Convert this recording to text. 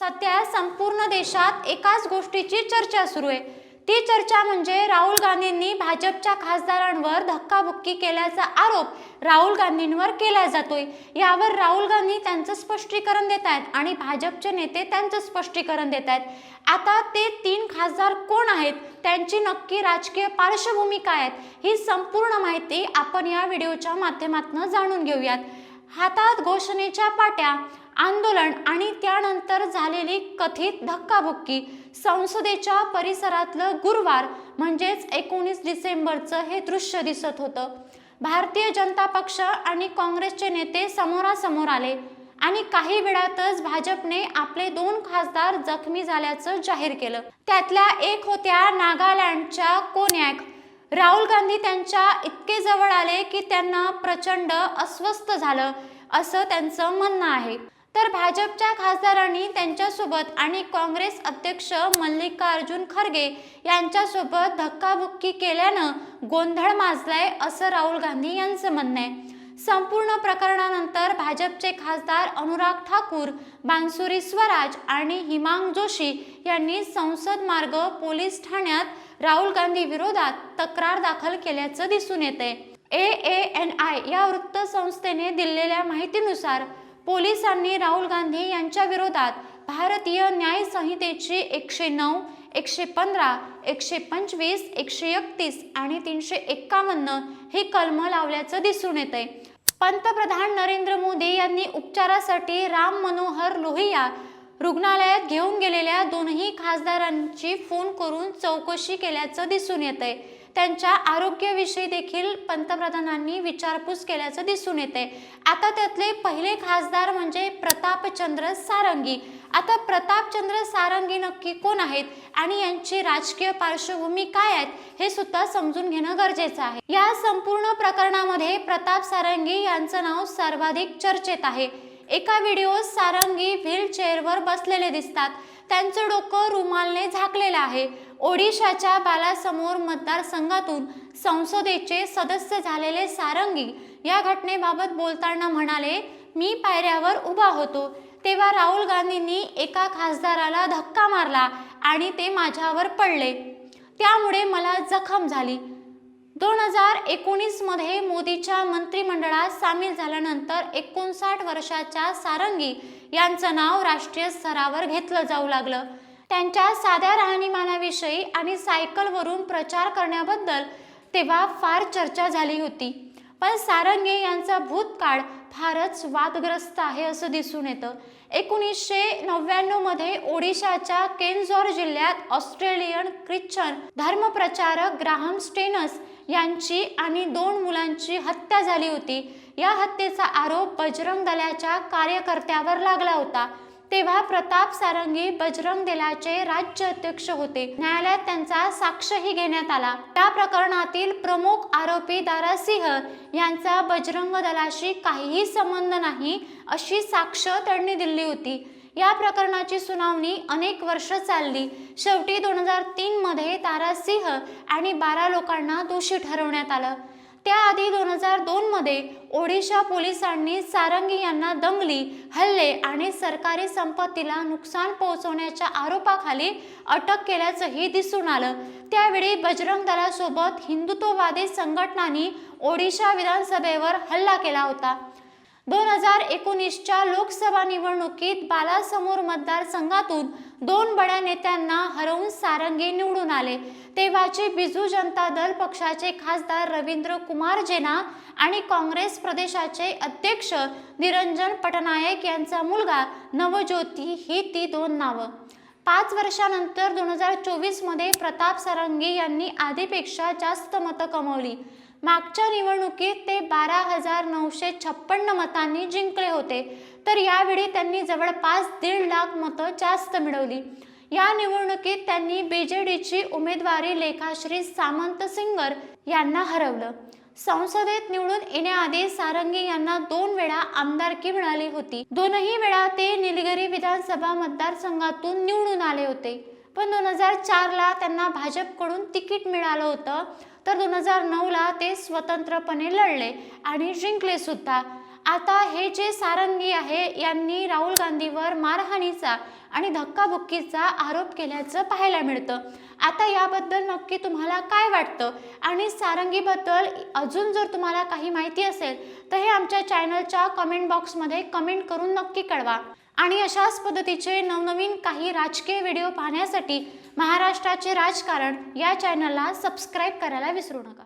सध्या संपूर्ण देशात एकाच गोष्टीची चर्चा सुरू आहे. ती चर्चा म्हणजे राहुल गांधींनी भाजपच्या खासदारांवर धक्काबुक्की केल्याचा आरोप राहुल गांधींवर केला जातोय. यावर राहुल गांधी त्यांचं स्पष्टीकरण देत आहेत आणि भाजपचे नेते त्यांचं स्पष्टीकरण देत आहेत. आता ते तीन खासदार कोण आहेत? त्यांची नक्की राजकीय पार्श्वभूमी काय आहेत? ही संपूर्ण माहिती आपण या व्हिडिओच्या माध्यमातून जाणून घेऊयात. हातात घोषणेच्या पाट्या आंदोलन आणि त्यानंतर झालेली कथित धक्काबुक्की संसदेच्या परिसरातलं गुरुवार म्हणजेच एकोणीस डिसेंबरचं हे दृश्य दिसत होतं. भारतीय जनता पक्ष आणि काँग्रेसचे नेते समोरासमोर आले आणि काही वेळातच भाजपने आपले दोन खासदार जखमी झाल्याचं जाहीर केलं. त्यातल्या एक होत्या नागालँडच्या कोन्याक. राहुल गांधी त्यांच्या इतके जवळ आले की त्यांना प्रचंड अस्वस्थ झालं असं त्यांचं म्हणणं आहे. तर भाजपच्या खासदारांनी त्यांच्यासोबत आणि काँग्रेस अध्यक्ष मल्लिकार्जुन खरगे यांच्यासोबत धक्काबुक्की केल्यानं गोंधळ माजलाय असं राहुल गांधी यांचं म्हणणं आहे. संपूर्ण प्रकरणानंतर भाजपचे खासदार अनुराग ठाकूर बांसुरी स्वराज आणि हिमांग जोशी यांनी संसद मार्ग पोलीस ठाण्यात राहुल गांधी विरोधात तक्रार दाखल केल्याचं दिसून येते ए एन आय या वृत्तसंस्थेने दिलेल्या माहितीनुसार पोलिसांनी राहुल गांधी यांच्या विरोधात भारतीय न्याय संहितेची एकशे नऊ एकशे पंधरा एकशे पंचवीस एकशे एकतीस आणि तीनशे एक्कावन्न ही कलमं लावल्याचं दिसून येते पंतप्रधान नरेंद्र मोदी यांनी उपचारासाठी राम मनोहर लोहिया रुग्णालयात घेऊन गेलेल्या दोनही खासदारांची फोन करून चौकशी केल्याचं दिसून येते त्यांच्या आरोग्याविषयी देखील पंतप्रधानांनी विचारपूस केल्याचं दिसून येते आता त्यातले पहिले खासदार म्हणजे प्रतापचंद्र सारंगी. आता प्रतापचंद्र सारंगी नक्की कोण आहेत आणि यांची राजकीय पार्श्वभूमी काय आहेत हे सुद्धा समजून घेणं गरजेचं आहे. या संपूर्ण प्रकरणामध्ये प्रताप सारंगी यांचं नाव सर्वाधिक चर्चेत आहे. एका व्हिडिओत सारंगी व्हील चेअरवर बसलेले दिसतात. त्यांचं डोकं रुमालने झाकलेलं आहे. ओडिशाच्या बालासमोर मतदारसंघातून संसदेचे सदस्य झालेले सारंगी या घटनेबाबत बोलताना म्हणाले मी पायऱ्यावर उभा होतो. तेव्हा राहुल गांधींनी एका खासदाराला धक्का मारला आणि ते माझ्यावर पडले. त्यामुळे मला जखम झाली. दोन हजार एकोणीसमध्ये मोदीच्या मंत्रिमंडळात सामील झाल्यानंतर एकोणसाठ वर्षाच्या सारंगी यांचं नाव राष्ट्रीय स्तरावर घेतलं जाऊ लागलं. त्यांच्या साध्या राहणीमानाविषयी आणि सायकलवरून प्रचार करण्याबद्दल तेव्हा फार चर्चा झाली होती. पण सारंगे यांचा भूतकाळ फारच वादग्रस्त आहे असं दिसून येतं. एकोणीसशे नव्याण्णवमध्ये ओडिशाच्या केनझॉर जिल्ह्यात ऑस्ट्रेलियन ख्रिश्चन धर्मप्रचारक ग्राहम स्टेनस यांची आणि दोन मुलांची हत्या झाली होती. या हत्येचा आरोप बजरंग दलाच्या कार्यकर्त्यावर लागला होता. तेव्हा प्रताप सारंगी बजरंग दलाचे राज्य अध्यक्ष होते. न्यायालयात त्यांचा साक्षही घेण्यात आला. त्या प्रकरणातील प्रमुख आरोपी दारासिंह यांचा बजरंग दलाशी काहीही संबंध नाही अशी साक्ष त्यांनी दिली होती. या प्रकरणाची सुनावणी अनेक वर्ष चालली. शेवटी दोन हजार तीन मध्ये तारासिंह आणि बारा लोकांना दोषी ठरवण्यात आलं. त्याआधी दोन हजार दोनमध्ये ओडिशा पोलिसांनी सारंगी यांना दंगली हल्ले आणि सरकारी संपत्तीला नुकसान पोहोचवण्याच्या आरोपाखाली अटक केल्याचंही दिसून आलं. त्यावेळी बजरंग दलासोबत हिंदुत्ववादी संघटनांनी ओडिशा विधानसभेवर हल्ला केला होता. दोन हजार एकोणीसच्या लोकसभा निवडणुकीत बालासमोर मतदारसंघातून दोन बड्या नेत्यांना हरवून सारंगी निवडून आले. तेव्हाचे बिजू जनता दल पक्षाचे खासदार रवींद्र कुमार जेना आणि काँग्रेस प्रदेशाचे अध्यक्ष निरंजन पटनायक यांचा मुलगा नवज्योती ही ती दोन नावं. पाच वर्षानंतर दोन हजार चोवीसमध्ये प्रताप सारंगी यांनी आधीपेक्षा जास्त मतं कमवली. मागच्या निवडणुकीत ते बारा हजार नऊशे छप्पन्न मतांनी जिंकले होते. तर यावेळी त्यांनी जवळपास दीड लाख मतं जास्त मिळवली. या निवडणुकीत त्यांनी बीजेडीची उमेदवारी लेखाश्री सामंत सिंगर यांना हरवलं. संसदेत निवडून येण्याआधी सारंगी यांना दोन वेळा आमदारकी मिळाली होती. दोनही वेळा ते निलगिरी विधानसभा मतदारसंघातून निवडून आले होते. पण दोन हजार चारला त्यांना भाजपकडून तिकीट मिळालं होतं. तर दोन हजार नऊला ते स्वतंत्रपणे लढले आणि जिंकले सुद्धा आता हे जे सारंगी आहे यांनी राहुल गांधीवर मारहाणीचा आणि धक्काबुक्कीचा आरोप केल्याचं पाहायला मिळतं. आता याबद्दल नक्की तुम्हाला काय वाटतं? आणि सारंगीबद्दल अजून जर तुम्हाला काही माहिती असेल तर हे आमच्या चॅनलच्या कमेंट बॉक्समध्ये कमेंट करून नक्की कळवा. आणि अशाच पद्धतीचे नवनवीन काही राजकीय व्हिडिओ पाहण्यासाठी महाराष्ट्राचे राजकारण या चॅनलला सबस्क्राईब करायला विसरू नका.